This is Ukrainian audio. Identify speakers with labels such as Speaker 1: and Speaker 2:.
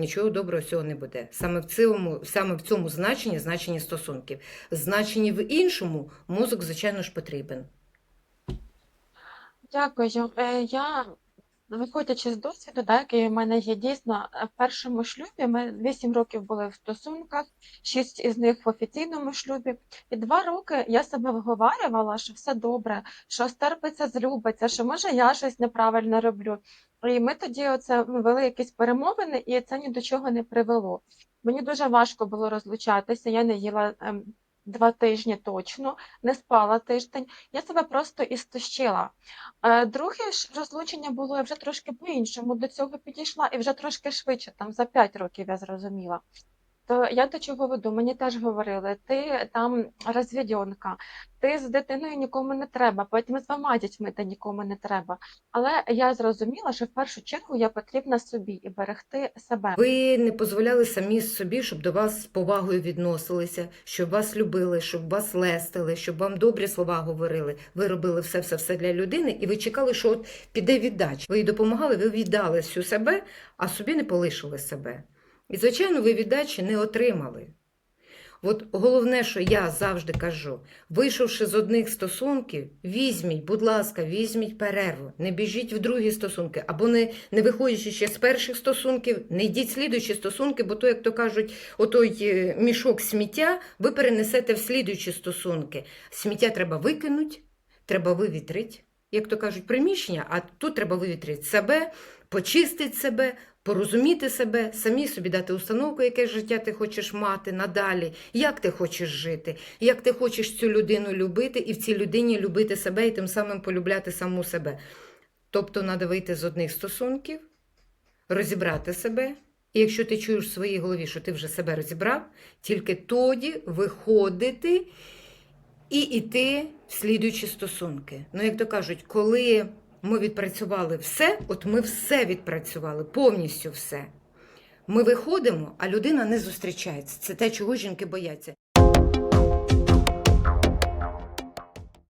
Speaker 1: нічого доброго цього не буде. Саме в цьому, саме в цьому значенні значення стосунків. Значенні в іншому мозок, звичайно ж, потрібен.
Speaker 2: Дякую. Е, Я, виходячи з досвіду, да, який в мене є, дійсно, е, в першому шлюбі ми 8 років були в стосунках, 6 із них в офіційному шлюбі. І 2 роки я себе вговарювала, що все добре, що стерпиться, злюбиться, що може я щось неправильно роблю. І ми тоді оце вели якісь перемовини, і це ні до чого не привело. Мені дуже важко було розлучатися, я не їла ем, два тижні точно, не спала тиждень. Я себе просто істощила. Е, Друге ж розлучення було я вже трошки по-іншому до цього підійшла, і вже трошки швидше, там за 5 років я зрозуміла. То я до чого веду? Мені теж говорили, ти там розвідьонка, ти з дитиною нікому не треба, потім з двома дітьми ти нікому не треба. Але я зрозуміла, що в першу чергу я потрібна собі і берегти себе.
Speaker 1: Ви не дозволяли самі собі, щоб до вас з повагою відносилися, щоб вас любили, щоб вас лестили, щоб вам добрі слова говорили. Ви робили все, все, все для людини, і ви чекали, що от піде віддача. Ви їй допомагали, ви віддали всю себе, а собі не полишили себе. І, звичайно, ви віддачі не отримали. От головне, що я завжди кажу, вийшовши з одних стосунків, візьміть, будь ласка, візьміть перерву, не біжіть в другі стосунки, або не, не виходячи ще з перших стосунків, не йдіть в слідуючі стосунки, бо то, як то кажуть, отой е, мішок сміття ви перенесете в слідуючі стосунки. Сміття треба викинути, треба вивітрити, як то кажуть, приміщення, а тут треба вивітрити себе, почистити себе, порозуміти себе, самі собі дати установку, яке життя ти хочеш мати надалі, як ти хочеш жити, як ти хочеш цю людину любити, і в цій людині любити себе і тим самим полюбляти саму себе. Тобто треба вийти з одних стосунків, розібрати себе. І якщо ти чуєш в своїй голові, що ти вже себе розібрав, тільки тоді виходити і йти в слідуючі стосунки. Ну, як то кажуть, коли ми відпрацювали все, от ми все відпрацювали, повністю все. Ми виходимо, а людина не зустрічається. Це те, чого жінки бояться.